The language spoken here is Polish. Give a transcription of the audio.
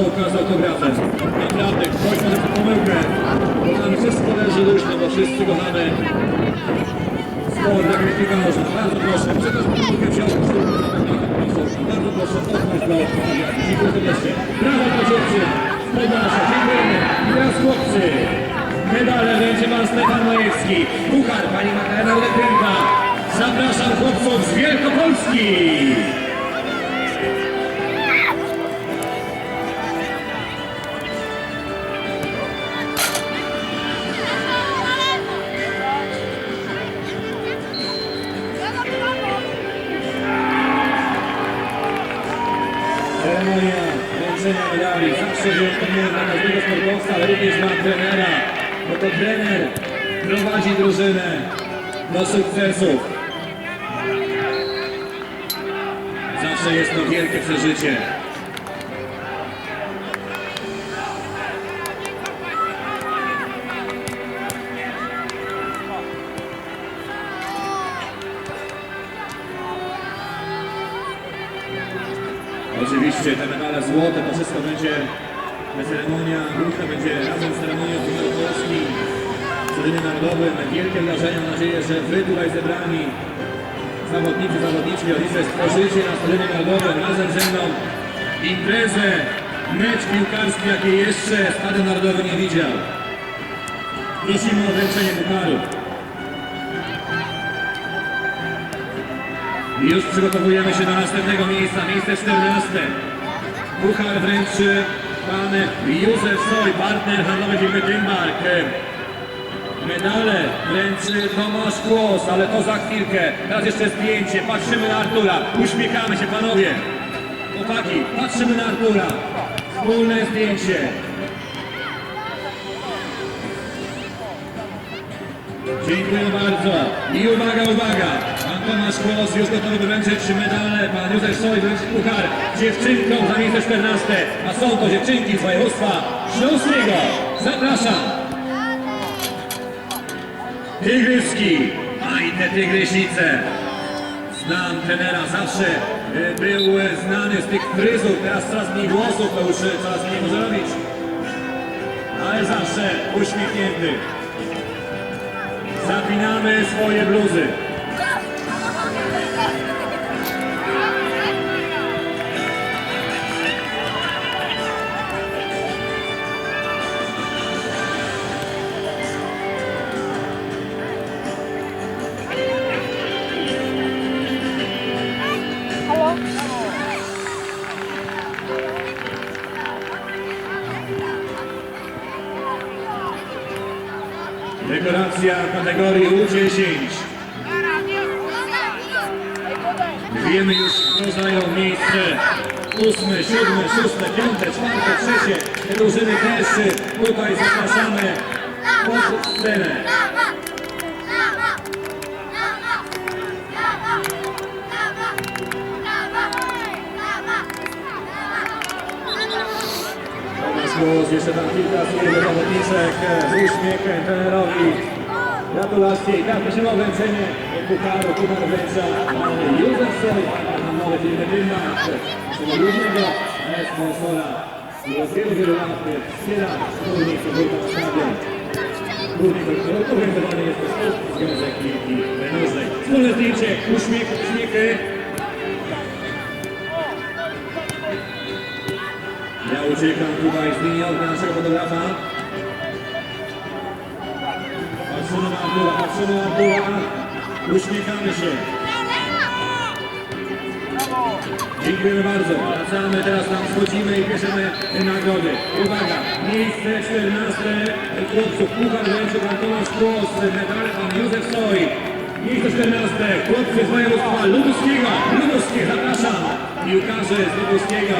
Żołka z autografem. Naprawdę, ma taką pomyłkę. Nam wszystko leży luźno, bo wszyscy kochamy sport, jak jest piłka nożna. Bardzo proszę, przekaz pomyłkę wziął Bardzo proszę, odpuść go. Dziękuję serdecznie. Brawo dla dziewczyn. Podlasza, dziękujemy. I teraz chłopcy. Medale wręczy pan Stefan Majewski. Puchar pani Magdalena Lepienka. Zapraszam chłopców z Wielkopolski. Ceremonia wręczenia medali zawsze wyjątkowa dla każdego sportowca, ale również dla trenera. Bo to trener prowadzi drużynę do sukcesów. Zawsze jest to wielkie przeżycie. Oczywiście te medale złote, to wszystko będzie ceremonia główna, będzie razem z ceremonią Pucharu Polski, Stadionie Narodowym. Wielkie wydarzenie, mam nadzieję, że Wy tutaj zebrani, zawodnicy, zawodniczki, rodzice, stworzycie na Stadionie Narodowym razem ze mną imprezę, mecz piłkarski, jakiej jeszcze Stadion Narodowy nie widział. Prosimy o wręczenie pucharu. Już przygotowujemy się do następnego miejsca, miejsce 14. Puchar wręczy pan Józef Soj, partner handlowy firmy Tymbark. Medale wręczy Tomasz Kłos, ale to za chwilkę. Teraz jeszcze zdjęcie, patrzymy na Artura, uśmiechamy się panowie. Chłopaki, patrzymy na Artura. Wspólne zdjęcie. Dziękuję bardzo. I uwaga, uwaga. Tomasz Kłos już gotowy wręczyć medale. Pan Józef Soj wręczy puchar dziewczynkom za miejsce 14. A są to dziewczynki z województwa śląskiego. Zapraszam. Tygryski. A i te tygrysice. Znam trenera, zawsze e, był znany z tych fryzur. Teraz coraz mniej włosów, to już e, coraz mniej może robić. Ale zawsze uśmiechnięty. Zapinamy swoje bluzy. Dekoracja kategorii U10. Wiemy już, kto zajął miejsce ósme, siódme, szóste, piąte, czwarte, trzecie. Drużyny też tutaj zapraszamy pod scenę. Głos, jeszcze tam kilka słów do zawodniczek z trenerowi. Gratulacje i tak prosimy o wręczenie pucharu, puchar wręcza pan Józef Soj, nowe firmy Dymak, tego różnego sponsora, od wielu, wielu lat wspiera stadion. Turniej, który organizowany jest przez Związek Piłki Nożnej. Wspólne zdjęcie, uśmiech, uśmiechy. Ja uciekam tutaj z linii ognia naszego fotografa. Patrzymy na Abdula, patrzymy na Abdula. Uśmiechamy się. Dziękujemy bardzo. Wracamy, teraz tam schodzimy i bierzemy nagrody. Uwaga, miejsce 14 chłopców. Puchar wręczy pan Tomasz Kłos, medale pan Józef Soj. Miejsce 14 chłopcy z województwa lubuskiego. Lubuskie, zapraszam. Piłkarze z lubuskiego.